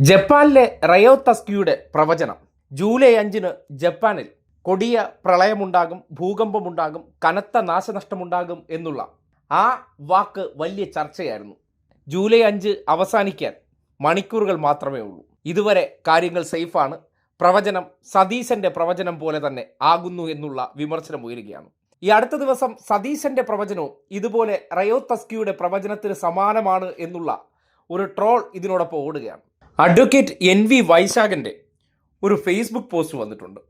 ജപ്പാനിലെ റയോ തസ്കിയുടെ പ്രവചനം ജൂലൈ അഞ്ചിന് ജപ്പാനിൽ കൊടിയ പ്രളയമുണ്ടാകും ഭൂകമ്പമുണ്ടാകും കനത്ത നാശനഷ്ടമുണ്ടാകും എന്നുള്ള ആ വാക്ക് വലിയ ചർച്ചയായിരുന്നു. ജൂലൈ അഞ്ച് അവസാനിക്കാൻ മണിക്കൂറുകൾ മാത്രമേ ഉള്ളൂ. ഇതുവരെ കാര്യങ്ങൾ സേഫാണ്. പ്രവചനം സതീശന്റെ പ്രവചനം പോലെ തന്നെ ആകുന്നു എന്നുള്ള വിമർശനം ഉയരുകയാണ്. ഈ അടുത്ത ദിവസം സതീശന്റെ പ്രവചനവും ഇതുപോലെ റയോ തസ്കിയുടെ പ്രവചനത്തിന് സമാനമാണ് എന്നുള്ള ഒരു ട്രോൾ ഇതിനോടൊപ്പം ഓടുകയാണ്. അഡ്വക്കേറ്റ് എൻ വി വൈശാഖന്റെ ഒരു ഫേസ്ബുക്ക് പോസ്റ്റ് വന്നിട്ടുണ്ട്.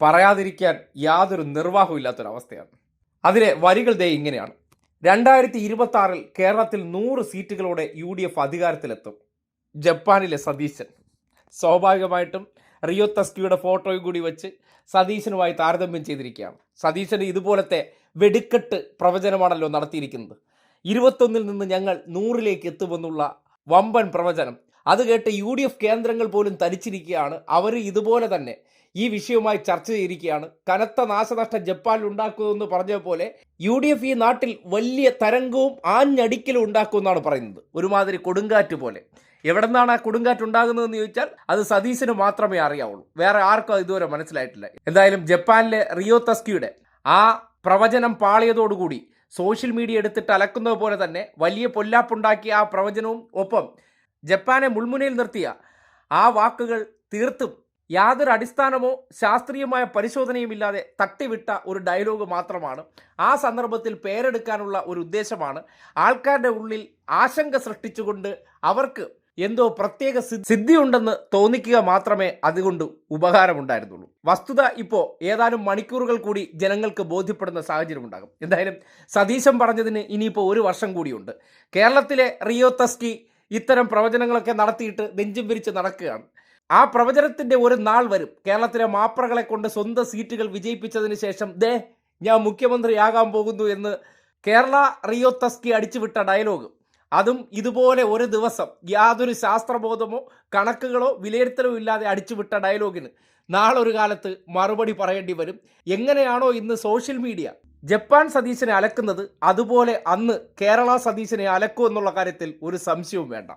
പറയാതിരിക്കാൻ യാതൊരു നിർവാഹവും ഇല്ലാത്തൊരവസ്ഥയാണ്. അതിലെ വരികൾ ദേ ഇങ്ങനെയാണ്. രണ്ടായിരത്തി ഇരുപത്തി ആറിൽ കേരളത്തിൽ നൂറ് സീറ്റുകളോടെ യു ഡി എഫ് അധികാരത്തിലെത്തും. ജപ്പാനിലെ സതീശൻ. സ്വാഭാവികമായിട്ടും റിയോ തസ്കിയുടെ ഫോട്ടോയും കൂടി വെച്ച് സതീശനുമായി താരതമ്യം ചെയ്തിരിക്കുകയാണ്. സതീശന് ഇതുപോലത്തെ വെടിക്കെട്ട് പ്രവചനമാണല്ലോ നടത്തിയിരിക്കുന്നത്. ഇരുപത്തൊന്നിൽ നിന്ന് ഞങ്ങൾ നൂറിലേക്ക് എത്തുമെന്നുള്ള വമ്പൻ പ്രവചനം അത് കേട്ട് യു ഡി എഫ് കേന്ദ്രങ്ങൾ പോലും തരിച്ചിരിക്കുകയാണ്. അവർ ഇതുപോലെ തന്നെ ഈ വിഷയവുമായി ചർച്ച ചെയ്തിരിക്കുകയാണ്. കനത്ത നാശനഷ്ടം ജപ്പാനിൽ ഉണ്ടാക്കുമെന്ന് പറഞ്ഞ പോലെ യു ഡി എഫ് ഈ നാട്ടിൽ വലിയ തരംഗവും ആഞ്ഞടിക്കലും ഉണ്ടാക്കുമെന്നാണ് പറയുന്നത്. ഒരുമാതിരി കൊടുങ്കാറ്റ് പോലെ. എവിടെ നിന്നാണ് ആ കൊടുങ്കാറ്റ് ഉണ്ടാകുന്നതെന്ന് ചോദിച്ചാൽ അത് സതീശന് മാത്രമേ അറിയാവുള്ളൂ. വേറെ ആർക്കും ഇതുവരെ മനസ്സിലായിട്ടില്ല. എന്തായാലും ജപ്പാനിലെ റിയോ തസ്കിയുടെ ആ പ്രവചനം പാളിയതോടുകൂടി സോഷ്യൽ മീഡിയ എടുത്തിട്ട് അലക്കുന്നത് പോലെ തന്നെ വലിയ പൊല്ലാപ്പുണ്ടാക്കിയ ആ പ്രവചനവും ഒപ്പം ജപ്പാനെ മുൾമുനയിൽ നിർത്തിയ ആ വാക്കുകൾ തീർത്തും യാതൊരു അടിസ്ഥാനമോ ശാസ്ത്രീയമായ പരിശോധനയുമില്ലാതെ തട്ടിവിട്ട ഒരു ഡയലോഗ് മാത്രമാണ്. ആ സന്ദർഭത്തിൽ പേരെടുക്കാനുള്ള ഒരു ഉദ്ദേശമാണ്. ആൾക്കാരുടെ ഉള്ളിൽ ആശങ്ക സൃഷ്ടിച്ചുകൊണ്ട് അവർക്ക് എന്തോ പ്രത്യേക സിദ്ധിയുണ്ടെന്ന് തോന്നിക്കുക മാത്രമേ അതുകൊണ്ട് ഉപകാരമുണ്ടായിരുന്നുള്ളൂ. വസ്തുത ഇപ്പോൾ ഏതാനും മണിക്കൂറുകൾ കൂടി ജനങ്ങൾക്ക് ബോധ്യപ്പെടുന്ന സാഹചര്യം ഉണ്ടാകും. എന്തായാലും സതീശൻ പറഞ്ഞതിന് ഇനിയിപ്പോൾ ഒരു വർഷം കൂടിയുണ്ട്. കേരളത്തിലെ റിയോ തസ്കി ഇത്തരം പ്രവചനങ്ങളൊക്കെ നടത്തിയിട്ട് നെഞ്ചും വിരിച്ച് നടക്കുകയാണ്. ആ പ്രവചനത്തിന്റെ ഒരു നാൾ വരും. കേരളത്തിലെ മാപ്രകളെ കൊണ്ട് സ്വന്തം സീറ്റുകൾ വിജയിപ്പിച്ചതിന് ശേഷം ദേ ഞാൻ മുഖ്യമന്ത്രിയാകാൻ പോകുന്നു എന്ന് കേരള റിയോ തസ്കി അടിച്ചുവിട്ട ഡയലോഗ്. അതും ഇതുപോലെ ഒരു ദിവസം യാതൊരു ശാസ്ത്രബോധമോ കണക്കുകളോ വിലയിരുത്തലോ ഇല്ലാതെ അടിച്ചുവിട്ട ഡയലോഗിന്. നാളൊരു കാലത്ത് മറുപടി പറയേണ്ടി വരും. എങ്ങനെയാണോ ഇന്ന് സോഷ്യൽ മീഡിയ ജപ്പാൻ സതീശനെ അലക്കുന്നത് അതുപോലെ അന്ന് കേരള സതീശനെ അലക്കൂ എന്നുള്ള കാര്യത്തിൽ ഒരു സംശയവും വേണ്ട.